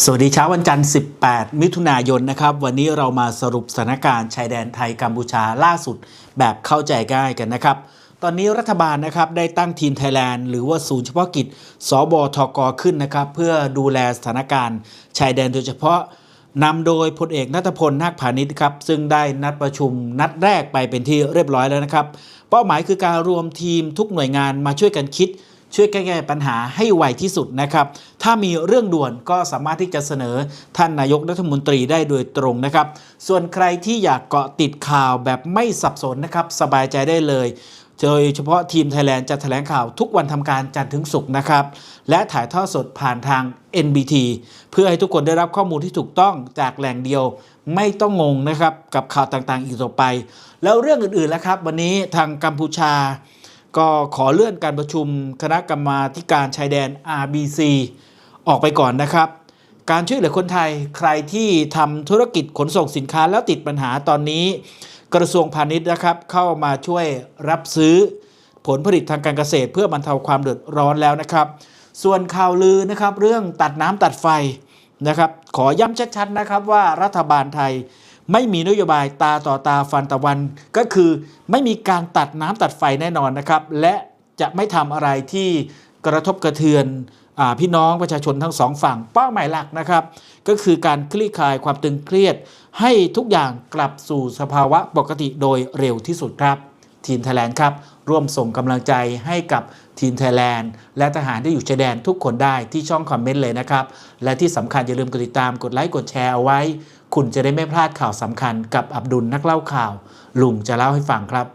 สวัสดีเช้าวันจันทร์ 18 มิถุนายนนะครับ วันนี้เรามาสรุปสถานการณ์ชายแดนไทยกัมพูชาล่าสุดแบบเข้าใจง่ายกันนะครับ ตอนนี้รัฐบาลนะครับได้ตั้งทีมไทยแลนด์หรือว่าศูนย์เฉพาะกิจ สบทกขึ้นนะครับ เพื่อดูแลสถานการณ์ชายแดนโดยเฉพาะนำโดยพลเอกนัทพลนาคพาณิชย์ครับซึ่งได้นัดประชุมนัดแรกไปเป็นที่เรียบร้อยแล้วนะครับ เป้าหมายคือการรวมทีมทุกหน่วยงานมาช่วยกันคิด ช่วยแก้ไขปัญหาให้ไวที่สุดนะครับ ถ้ามีเรื่องด่วนก็สามารถที่จะเสนอท่านนายกรัฐมนตรีได้โดยตรงนะครับ ส่วนใครที่อยากเกาะติดข่าวแบบไม่สับสนนะครับ สบายใจได้เลยโดยเฉพาะทีมไทยแลนด์จะแถลงข่าวทุกวันทำการจันทร์ถึงศุกร์นะครับ และถ่ายทอดสดผ่านทาง NBT เพื่อให้ทุกคนได้รับข้อมูลที่ถูกต้องจากแหล่งเดียว ไม่ต้องงงนะครับกับข่าวต่างๆ อีกต่อไป แล้วเรื่องอื่นๆแล้วครับ วันนี้ทางกัมพูชา ก็ขอเลื่อนการประชุมคณะกรรมาการชายแดน RBC ออกไปก่อนนะครับ การช่วยเหลือคนไทยใครที่ทำธุรกิจขนส่งสินค้าแล้วติดปัญหาตอนนี้ กระทรวงพาณิชย์นะครับ เข้ามาช่วยรับซื้อผลผลิตทางการเกษตร เพื่อบรรเทาความเดือดร้อนแล้วนะครับ ส่วนข่าวลือนะครับเรื่องตัดน้ำตัดไฟนะครับ ขอย้ำชัดๆนะครับว่ารัฐบาลไทย ไม่มีนโยบายตาต่อตาฟันตะวัน ก็คือไม่มีการตัดน้ำตัดไฟแน่นอนนะครับ และจะไม่ทำอะไรที่กระทบกระเทือนอพี่น้องประชาชนทั้งสองฝั่ง เป้าหมายหลักนะครับ ก็คือการคลี่คลายความตึงเครียด ให้ทุกอย่างกลับสู่สภาวะปกติโดยเร็วที่สุดครับ ทีมไทยแลนด์ครับ ร่วมส่งกำลังใจให้กับทีมไทยแลนด์และทหารที่อยู่ชายแดนทุกคนได้ที่ช่องคอมเมนต์เลยนะครับ และที่สำคัญอย่าลืมกดติดตามกดไลค์กดแชร์เอาไว้ คุณจะได้ไม่พลาดข่าวสำคัญกับอับดุลนักเล่าข่าว ลุงจะเล่าให้ฟังครับ